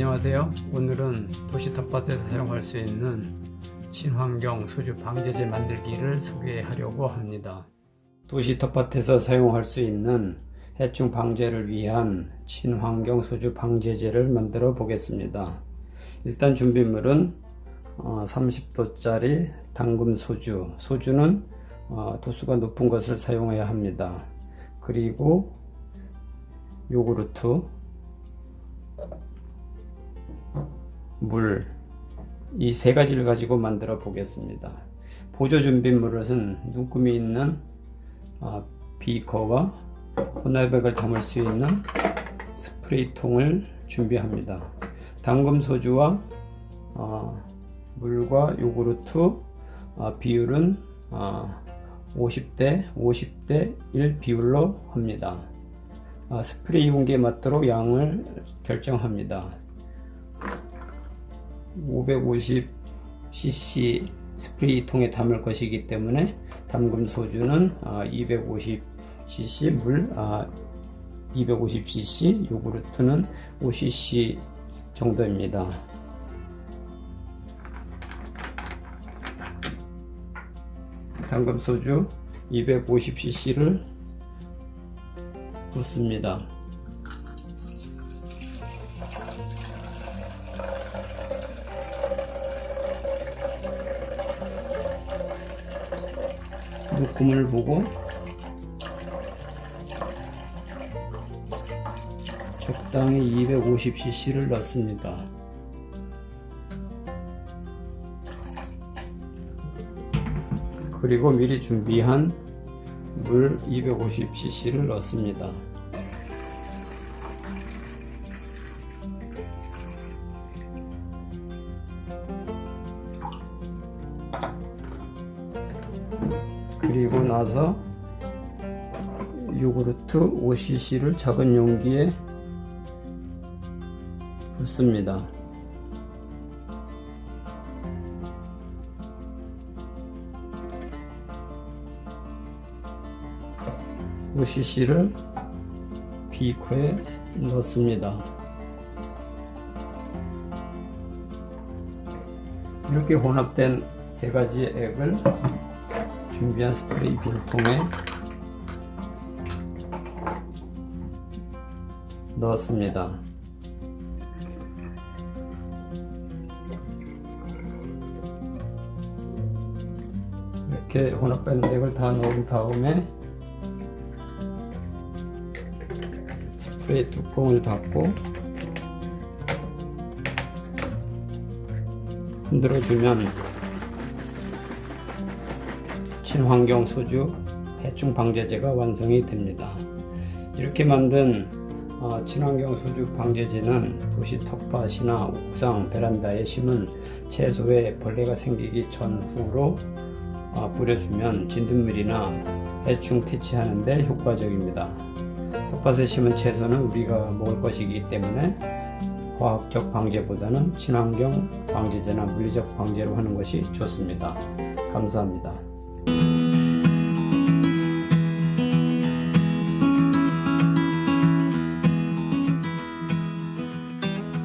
안녕하세요. 오늘은 도시 텃밭에서 사용할 수 있는 친환경 소주 방제제 만들기를 소개하려고 합니다. 도시 텃밭에서 사용할 수 있는 해충 방제를 위한 친환경 소주 방제제를 만들어 보겠습니다. 일단 준비물은 30도짜리 당금 소주. 소주는 어, 도수가 높은 것을 사용해야 합니다. 그리고 요구르트, 물, 이 세 가지를 가지고 만들어 보겠습니다. 보조 준비물은 눈금이 있는 아, 비커와 혼날백을 담을 수 있는 스프레이통을 준비합니다. 당금 소주와 아, 물과 요구르트 아, 비율은 50대 50대 1 비율로 합니다. 스프레이 용기에 맞도록 양을 결정합니다. 550cc 스프레이 통에 담을 것이기 때문에 담금 소주는 250cc 물 250cc 요구르트는 5cc 정도입니다. 담금 소주 250cc를 붓습니다. 묶음을 보고 적당히 250cc를 넣습니다. 그리고 미리 준비한 물 250cc를 넣습니다. 그리고 나서 요구르트 5cc를 작은 용기에 붓습니다. 오 c c 를 비커에 넣습니다. 이렇게 혼합된 세 가지 액을 준비한 스프레이 빈통에 넣었습니다. 이렇게 혼합된 액을 다 넣은 다음에 스프레이 뚜껑을 닫고 흔들어주면 친환경 소주 해충 방제제가 완성이 됩니다. 이렇게 만든 어, 친환경 소주 방제제는 도시 텃밭이나 옥상 베란다에 심은 채소에 벌레가 생기기 전후로 어, 뿌려주면 진딧물이나 해충 퇴치하는 데 효과적입니다. 텃밭에 심은 채소는 우리가 먹을 것이기 때문에 화학적 방제보다는 친환경 방제제나 물리적 방제로 하는 것이 좋습니다. 감사합니다.